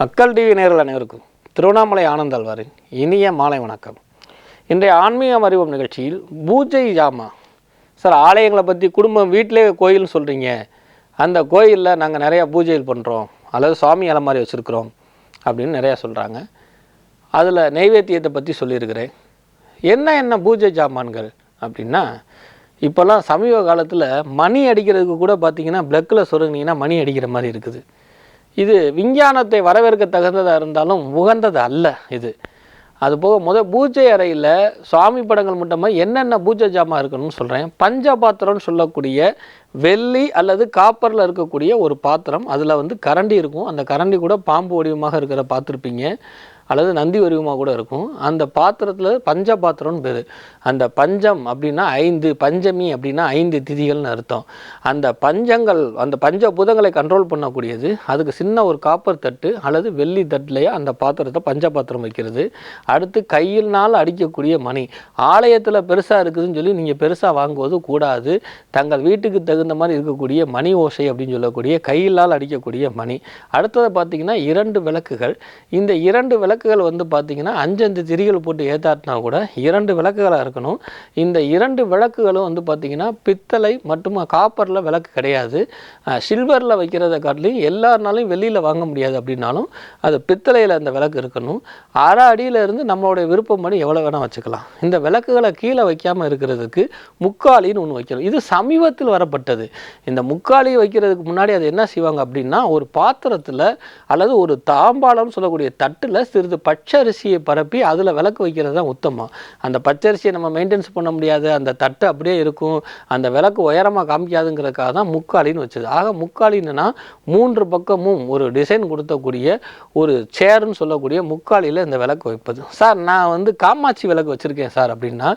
மக்கள் டிவி நேரில் அனைவருக்கும் திருவண்ணாமலை ஆனந்தாழ்வாரின் இனிய மாலை வணக்கம். இன்றைய ஆன்மீகம் அறிவோம் நிகழ்ச்சியில் பூஜை ஜாமா. சார் ஆலயங்களை பற்றி குடும்பம் வீட்டிலே கோயில்னு சொல்கிறீங்க அந்த கோயிலில் நாங்கள் நிறையா பூஜைகள் பண்ணுறோம் அல்லது சுவாமி அலமாரி வச்சுருக்குறோம் அப்படின்னு நிறையா சொல்கிறாங்க அதில் நெய்வேத்தியத்தை பற்றி சொல்லியிருக்கிறேன். என்ன என்ன பூஜை ஜாமான்கள் அப்படின்னா இப்போல்லாம் சமீப காலத்தில் மணி அடிக்கிறதுக்கு கூட பார்த்தீங்கன்னா பிளக்கில் சொருங்கினீங்கன்னா மணி அடிக்கிற மாதிரி இருக்குது. இது விஞ்ஞானத்தை வரவேற்க தகுந்ததாக இருந்தாலும் உகந்தது அல்ல இது. அது போக பூஜை அறையில் சுவாமி படங்கள் மட்டுமே என்னென்ன பூஜை ஜாமான் இருக்கணும்னு சொல்கிறேன் பஞ்சபாத்திரம்னு சொல்லக்கூடிய வெள்ளி அல்லது காப்பரில் இருக்கக்கூடிய ஒரு பாத்திரம். அதில் வந்து கரண்டி இருக்கும். அந்த கரண்டி கூட பாம்பு வடிவமாக இருக்கிற பார்த்துருப்பீங்க அல்லது நந்தி வடிவமாக கூட இருக்கும். அந்த பாத்திரத்தில் பஞ்ச பாத்திரம்னு பேர். அந்த பஞ்சம் அப்படின்னா ஐந்து பஞ்சமி அப்படின்னா ஐந்து திதிகள்னு அர்த்தம். அந்த பஞ்சங்கள் அந்த பஞ்ச பூதங்களை கண்ட்ரோல் பண்ணக்கூடியது. அதுக்கு சின்ன ஒரு காப்பர் தட்டு அல்லது வெள்ளி தட்டுலேயே அந்த பாத்திரத்தை பஞ்ச பாத்திரம் வைக்கிறது. அடுத்து கையினால் அடிக்கக்கூடிய மணி. ஆலயத்தில் பெருசாக இருக்குதுன்னு சொல்லி நீங்கள் பெருசாக வாங்குவது கூடாது. தங்கள் வீட்டுக்கு தகுந்த மாதிரி இருக்கக்கூடிய மணி ஓசை அப்படின்னு சொல்லக்கூடிய கையினால் அடிக்கக்கூடிய மணி. அடுத்தது பார்த்தீங்கன்னா இரண்டு விளக்குகள். இந்த இரண்டு விளக்கு விளக்குகள் வந்து பார்த்தீங்கன்னா அஞ்சஞ்சு திரிகள் போட்டு ஏற்றாட்டினா கூட இரண்டு விளக்குகளாக இருக்கணும். இந்த இரண்டு விளக்குகளும் வந்து பார்த்தீங்கன்னா பித்தளை மற்றும் காப்பரில் விளக்கு கிடையாது. சில்வரில் வைக்கிறத காட்டிலையும் எல்லாருனாலையும் வெளியில் வாங்க முடியாது அப்படின்னாலும் அது பித்தளையில் அந்த விளக்கு இருக்கணும். அரை அடியில் இருந்து நம்மளுடைய விருப்பப்படி எவ்வளோ வேணால் வச்சுக்கலாம். இந்த விளக்குகளை கீழே வைக்காமல் இருக்கிறதுக்கு முக்காலின்னு ஒன்று வைக்கணும். இது சமீபத்தில் வரப்பட்டது. இந்த முக்காலி வைக்கிறதுக்கு முன்னாடி அது என்ன செய்வாங்க அப்படின்னா ஒரு பாத்திரத்தில் அல்லது ஒரு தாம்பாளம்னு சொல்லக்கூடிய தட்டில் சிறு சிறிது பச்சரிசியை பரப்பி அதில் விளக்கு வைக்கிறது தான் உத்தமம். அந்த பச்சரிசியை நம்ம மெயின்டெனன்ஸ் பண்ண முடியாது. அந்த தட்டு அப்படியே இருக்கும். அந்த விளக்கு உயரமாக காமிக்காதுங்கிறதுக்காக தான் முக்காலின்னு வச்சது. ஆக முக்காலின்னா மூன்று பக்கமும் ஒரு டிசைன் கொடுத்தக்கூடிய ஒரு சேர்னு சொல்லக்கூடிய முக்காலியில் இந்த விளக்கு வைப்பது. சார் நான் வந்து காமாட்சி விளக்கு வச்சுருக்கேன் சார் அப்படின்னா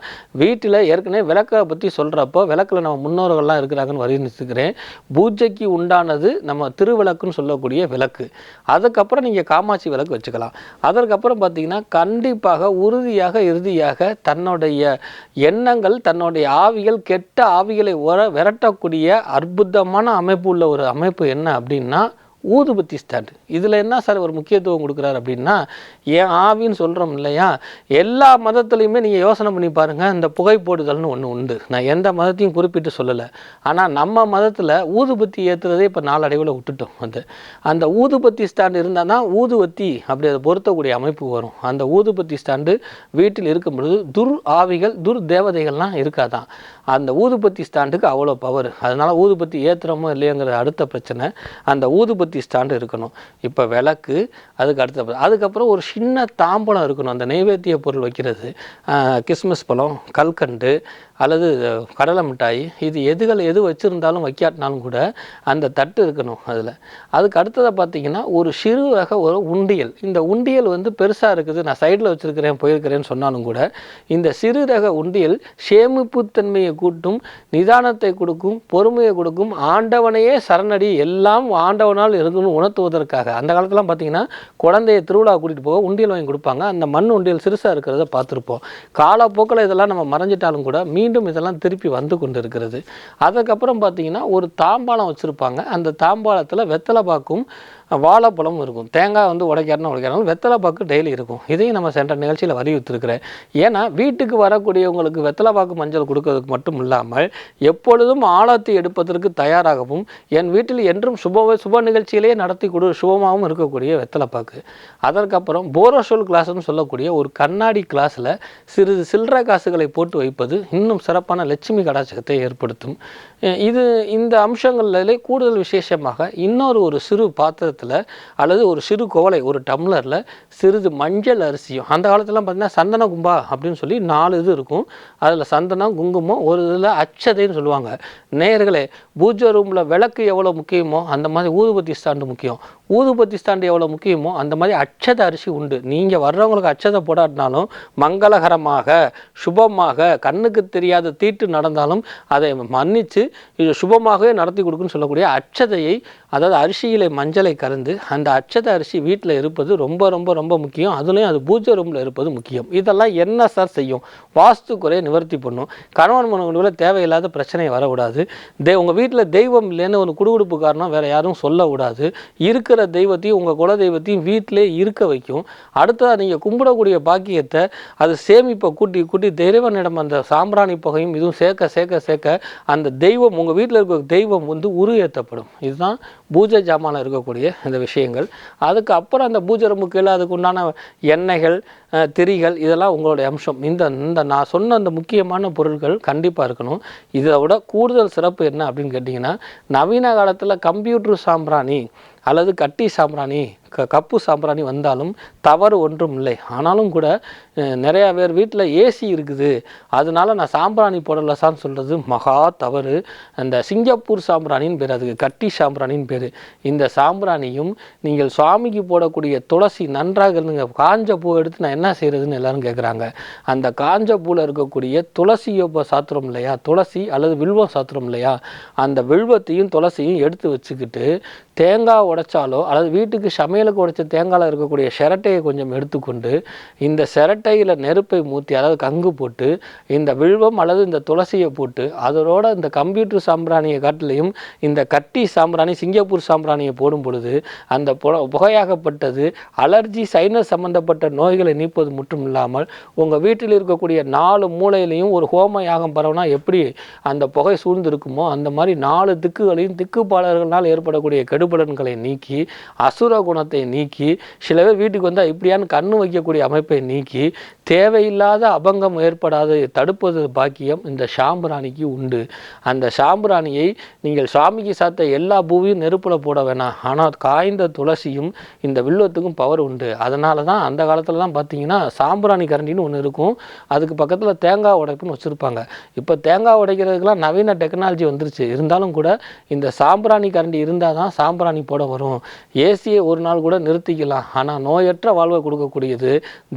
வீட்டில் ஏற்கனவே விளக்கை பற்றி சொல்கிறப்போ விளக்கில் நம்ம முன்னோர்கள்லாம் இருக்கிறாங்கன்னு வர்ணிச்சுக்கிறேன் பூஜைக்கு உண்டானது நம்ம திருவிளக்குன்னு சொல்லக்கூடிய விளக்கு. அதுக்கப்புறம் நீங்கள் காமாட்சி விளக்கு வச்சுக்கலாம். அதை அதற்கப்புறம் பார்த்தீங்கன்னா கண்டிப்பாக உறுதியாக இறுதியாக தன்னுடைய எண்ணங்கள் தன்னுடைய ஆவிகள் கெட்ட ஆவிகளை உர விரட்டக்கூடிய அற்புதமான அமைப்பு உள்ள ஒரு அமைப்பு என்ன அப்படின்னா ஊதுபத்தி ஸ்டாண்டு இதில் என்ன சார் ஒரு முக்கியத்துவம் கொடுக்குறாரு அப்படின்னா ஏன் ஆவின்னு சொல்கிறோம் இல்லையா? எல்லா மதத்துலேயுமே நீங்கள் யோசனை பண்ணி பாருங்கள் இந்த புகை போடுதல்னு ஒன்று உண்டு. நான் எந்த மதத்தையும் குறிப்பிட்டு சொல்லலை. ஆனால் நம்ம மதத்தில் ஊதுபத்தி ஏற்றுறதே இப்போ நாளடைவில் விட்டுட்டோம் வந்து அந்த ஊதுபத்தி ஸ்டாண்டு இருந்தால் தான் ஊதுபத்தி அப்படி அதை பொருத்தக்கூடிய அமைப்பு வரும். அந்த ஊதுபத்தி ஸ்டாண்டு வீட்டில் இருக்கும் பொழுது துர் ஆவிகள் துர் தேவதைகள்லாம் இருக்காதான். அந்த ஊதுபத்தி ஸ்டாண்டுக்கு அவ்வளோ பவர் அதனால் ஊதுபத்தி ஏற்றுறோமோ இல்லையோங்கிற அடுத்த பிரச்சனை. அந்த ஊதுபத்தி ஸ்டாண்டு இருக்கணும். இப்போ விளக்கு அதுக்கு அடுத்த அதுக்கப்புறம் ஒரு சின்ன தாம்பலம் இருக்கணும். அந்த நைவேத்திய பொருள் வைக்கிறது. கிறிஸ்மஸ் பழம் கல்கண்டு அல்லது கடலை மிட்டாய் இது எதுகள் எது வச்சுருந்தாலும் வைக்காட்டினாலும் கூட அந்த தட்டு இருக்கணும் அதில். அதுக்கு அடுத்ததை பார்த்தீங்கன்னா ஒரு சிறு வகை ஒரு உண்டியல். இந்த உண்டியல் வந்து பெருசாக இருக்குது. நான் சைடில் வச்சுருக்கிறேன் போயிருக்கிறேன்னு சொன்னாலும் கூட இந்த சிறு ரக உண்டியல் சேமிப்புத்தன்மையை கூட்டும் நிதானத்தை கொடுக்கும் பொறுமையை கொடுக்கும் ஆண்டவனையே சரணடி எல்லாம் ஆண்டவனால் இருக்குன்னு உணர்த்துவதற்காக. அந்த காலத்துலாம் பார்த்தீங்கன்னா குழந்தைய திருவிழா கூட்டிகிட்டு போக உண்டியல் வாங்கி கொடுப்பாங்க. அந்த மண் உண்டியல் சிறுசாக இருக்கிறத பார்த்துருப்போம். காலப்போக்கில் இதெல்லாம் நம்ம மறைஞ்சிட்டாலும் கூட மீண்டும் இதெல்லாம் திருப்பி வந்து கொண்டு இருக்கிறது அதுக்கப்புறம் பார்த்தீங்கன்னா ஒரு தாம்பாளம் வச்சுருப்பாங்க. அந்த தாம்பாளத்தில் வெத்தலை பாக்கும் வாழைப்பழம் இருக்கும். தேங்காய் வந்து உடைக்கிறனா உடைக்கிறாங்க வெத்தலை பாக்கு டெய்லி இருக்கும். இதையும் நம்ம சென்ற நிகழ்ச்சியில் வலியுறுத்திருக்கிறேன். ஏன்னா வீட்டுக்கு வரக்கூடியவங்களுக்கு வெத்தலை பாக்கு மஞ்சள் கொடுக்கறதுக்கு மட்டும் இல்லாமல் எப்பொழுதும் ஆழத்தை எடுப்பதற்கு தயாராகவும் என் வீட்டில் என்றும் சுப சுப நிகழ்ச்சியிலேயே நடத்தி கொடு சுபமாகவும் இருக்கக்கூடிய வெத்தலை பாக்கு அதற்கப்புறம் போரோசோல் கிளாஸ்னு சொல்லக்கூடிய ஒரு கண்ணாடி கிளாஸில் சிறிது சில்லறை காசுகளை போட்டு வைப்பது இன்னும் சிறப்பான லட்சுமி கடாச்சகத்தை ஏற்படுத்தும். இது இந்த அம்சங்களிலே கூடுதல் விசேஷமாக இன்னொரு ஒரு சிறு பாத்திரத்தில் அல்லது ஒரு சிறு கோவலை ஒரு டம்ளரில் சிறிது மஞ்சள் அரிசியும் அந்த காலத்துலாம் பார்த்தீங்கன்னா சந்தன கும்பா அப்படின்னு சொல்லி நாலு இது இருக்கும். அதில் சந்தனம் குங்குமம் ஒரு இதில் அச்சதைன்னு சொல்லுவாங்க. நேயர்களே பூஜை ரூமில் விளக்கு எவ்வளோ முக்கியமோ அந்த மாதிரி ஊதுபத்தி ஸ்டாண்டு முக்கியம். ஊதுபத்தி ஸ்டாண்டு எவ்வளோ முக்கியமோ அந்த மாதிரி அச்சத அரிசி உண்டு. நீங்கள் வர்றவங்களுக்கு அச்சதை போடாட்டினாலும் மங்களகரமாக சுபமாக கண்ணுக்கு தெரியாத தீட்டு நடந்தாலும் அதை மன்னித்து இது சுபமாகவே நடத்தி கொடுக்குன்னு சொல்லக்கூடிய அச்சதையை அதாவது அரிசியிலே மஞ்சளை கலந்து அந்த அச்சத அரிசி வீட்டில் இருப்பது ரொம்ப ரொம்ப ரொம்ப முக்கியம். அதுலேயும் அது பூஜை ரூமில் இருப்பது முக்கியம். இதெல்லாம் என்ன சார் செய்யும்? வாஸ்து குறையை நிவர்த்தி பண்ணும். கணவன் மனைவிக்குள்ள தேவையில்லாத பிரச்சனை வரக்கூடாது. தே உங்கள் வீட்டில் தெய்வம் இல்லைன்னு ஒரு குடுகுடுப்பு காரணம் வேறு யாரும் சொல்லக்கூடாது. இருக்கிற இருக்கிற தெய்வத்தையும் உங்கள் குல தெய்வத்தையும் வீட்டிலே இருக்க வைக்கும். அடுத்ததாக நீங்கள் கும்பிடக்கூடிய பாக்கியத்தை அது சேமிப்பை கூட்டி கூட்டி தெய்வனிடம் அந்த சாம்பிராணி புகையும் இதுவும் சேர்க்க சேர்க்க சேர்க்க அந்த தெய்வம் உங்கள் வீட்டில் இருக்க தெய்வம் வந்து உருவேற்றப்படும். இதுதான் பூஜை ஜாமானில் இருக்கக்கூடிய இந்த விஷயங்கள். அதுக்கு அப்புறம் அந்த பூஜை ரூமுக்கு அதுக்கு உண்டான எண்ணெய்கள் திரிகள் இதெல்லாம் உங்களுடைய அம்சம். இந்த இந்த நான் சொன்ன அந்த முக்கியமான பொருட்கள் கண்டிப்பாக இருக்கணும். இதை விட கூடுதல் சிறப்பு என்ன அப்படின்னு கேட்டிங்கன்னா நவீன காலத்தில் கம்ப்யூட்டர் சாம்பிராணி அல்லது கட்டி சாம்பிராணி க கப்பு சாம்பிராணி வந்தாலும் தவறு ஒன்றும் இல்லை. ஆனாலும் கூட நிறையா பேர் வீட்டில் ஏசி இருக்குது. அதனால நான் சாம்பிராணி போடலசான்னு சொல்கிறது மகா தவறு. அந்த சிங்கப்பூர் சாம்பிராணின்னு பேர் அதுக்கு கட்டி சாம்பிராணின்னு பேர். இந்த சாம்பிராணியும் நீங்கள் சுவாமிக்கு போடக்கூடிய துளசி நன்றாக இருந்துங்க. காஞ்ச பூ எடுத்து நான் என்ன செய்கிறதுன்னு எல்லோரும் கேட்குறாங்க அந்த காஞ்ச பூவில் இருக்கக்கூடிய துளசி இப்போ சாத்துறோம் இல்லையா? துளசி அல்லது வில்வம் சாத்துறோம் இல்லையா? அந்த வில்வத்தையும் துளசியும் எடுத்து வச்சுக்கிட்டு தேங்காய் உடைச்சாலோ அல்லது வீட்டுக்கு சமையல் சமையலுக்கு உடைச்ச தேங்காயில் இருக்கக்கூடிய சிரட்டையை கொஞ்சம் எடுத்துக்கொண்டு இந்த சிரட்டையில் நெருப்பை மூத்தி அதாவது கங்கு போட்டு இந்த வில்வம் அல்லது இந்த துளசியை போட்டு அதோட இந்த கம்ப்யூட்டர் சாம்பிராணியை காட்டிலையும் இந்த கட்டி சாம்பிராணி சிங்கப்பூர் சாம்பிராணியை போடும் பொழுது அந்த புகையாகப்பட்டது அலர்ஜி சைனஸ் சம்பந்தப்பட்ட நோய்களை நீப்பது மட்டும் இல்லாமல் உங்கள் வீட்டில் இருக்கக்கூடிய நாலு மூலையிலையும் ஒரு ஹோம யாகம் பரவனா எப்படி அந்த புகை சூழ்ந்திருக்குமோ அந்த மாதிரி நாலு திக்குகளையும் திக்குப்பாளர்களால் ஏற்படக்கூடிய கெடுபலன்களை நீக்கி அசுர குணத்தை நீக்கி சில பேர் வீட்டுக்கு வந்தால் இப்படியான்னு கண்ணு வைக்கக்கூடிய அமைப்பை நீக்கி தேவையில்லாத அபங்கம் ஏற்படாத தடுப்பது பாக்கியம் இந்த சாம்பிராணிக்கு உண்டு. அந்த சாம்பிராணியை நீங்கள் சாமிக்கு சாத்த எல்லா பூவியும் நெருப்பில் போட வேணாம். ஆனால் காய்ந்த துளசியும் இந்த வில்லத்துக்கும் பவர் உண்டு. அதனால தான் அந்த காலத்துலலாம் பார்த்தீங்கன்னா சாம்பிராணி கரண்டின்னு ஒன்று இருக்கும். அதுக்கு பக்கத்தில் தேங்காய் உடைப்புன்னு வச்சுருப்பாங்க. இப்போ தேங்காய் உடைக்கிறதுக்கெலாம் நவீன டெக்னாலஜி வந்துருச்சு. இருந்தாலும் கூட இந்த சாம்பிராணி கரண்டி இருந்தால் தான் சாம்பிராணி போட வரும். ஏசியை ஒரு நாள் கூட நிறுத்திக்கலாம். ஆனால் நோயற்ற வாழ்வை கொடுக்கக்கூடியது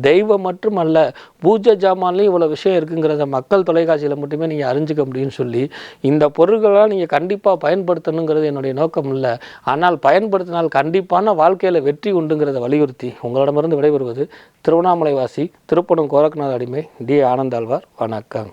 தெய்வம் மட்டும் அல்ல பூஜை ஜாமான்லேயும் இவ்வளோ விஷயம் இருக்குங்கிறத மக்கள் தொலைக்காட்சியில் மட்டுமே நீங்கள் அறிஞ்சுக்க முடியும்னு சொல்லி இந்த பொருட்களெல்லாம் நீங்கள் கண்டிப்பாக பயன்படுத்தணுங்கிறது என்னுடைய நோக்கம் இல்லை. ஆனால் பயன்படுத்தினால் கண்டிப்பான வாழ்க்கையில் வெற்றி உண்டுங்கிறத வலியுறுத்தி உங்களிடமிருந்து விடைபெறுவது திருவண்ணாமலை வாசி திருப்பணம் கோரக்நாத் அடிமை டி ஆனந்தாழ்வார். வணக்கம்.